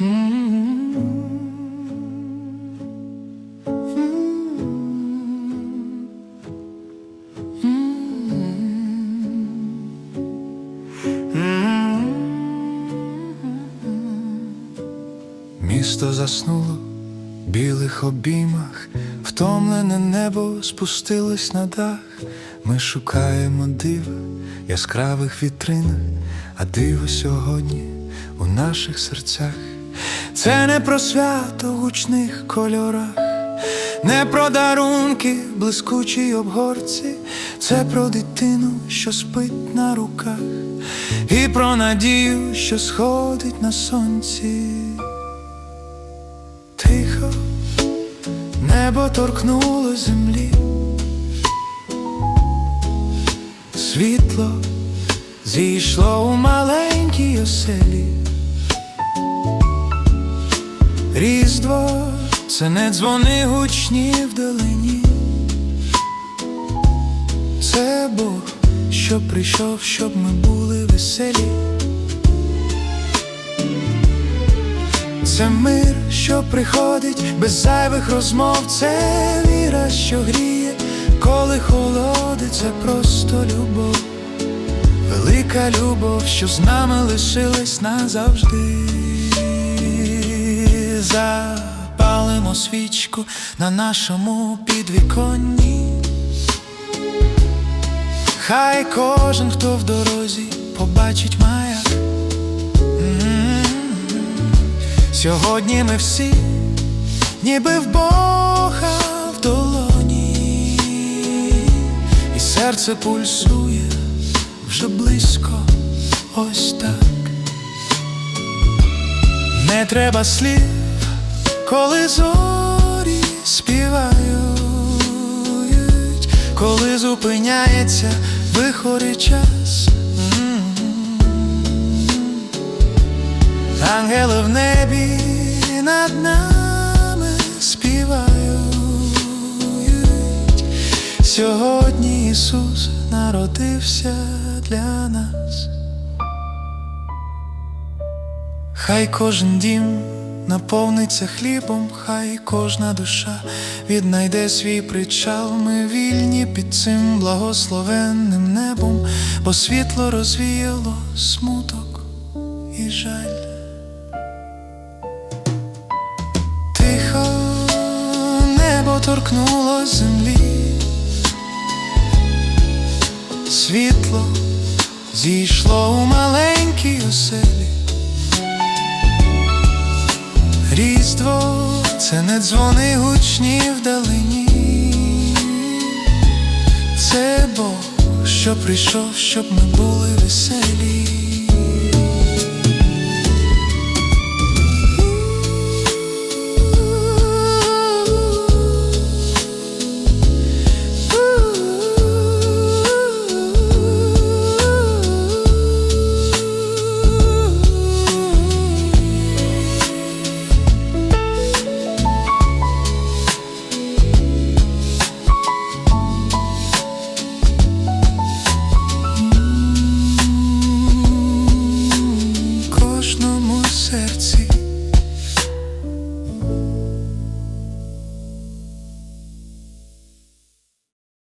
Місто заснуло в білих обіймах, втомлене небо спустилось на дах. Ми шукаємо дива яскравих вітринах, а диво сьогодні у наших серцях. Це не про свято в гучних кольорах, не про дарунки блискучій обгорці, це про дитину, що спить на руках, і про надію, що сходить на сонці. Тихо, небо торкнуло землі, світло зійшло у маленькій оселі. Різдво це не дзвони гучні вдалині. Це Бог, що прийшов, щоб ми були веселі. Це мир, що приходить без зайвих розмов, це віра, що гріє, коли холодить, це просто любов, велика любов, що з нами лишилась назавжди. Запалимо свічку на нашому підвіконні. Хай кожен, хто в дорозі, побачить маяк. Сьогодні ми всі, ніби в Бога в долоні, і серце пульсує вже близько, ось так. Не треба слів, коли зорі співають, коли зупиняється вихори час. Ангели в небі над нами співають. Сьогодні Ісус народився для нас. Хай кожен дім наповниться хлібом, хай кожна душа віднайде свій причал. Ми вільні під цим благословенним небом, бо світло розвіяло смуток і жаль. Тихо небо торкнуло землі, світло зійшло у маленькій оселі. Різдво це не дзвони гучні вдалині, це Бог, що прийшов, щоб ми були веселі.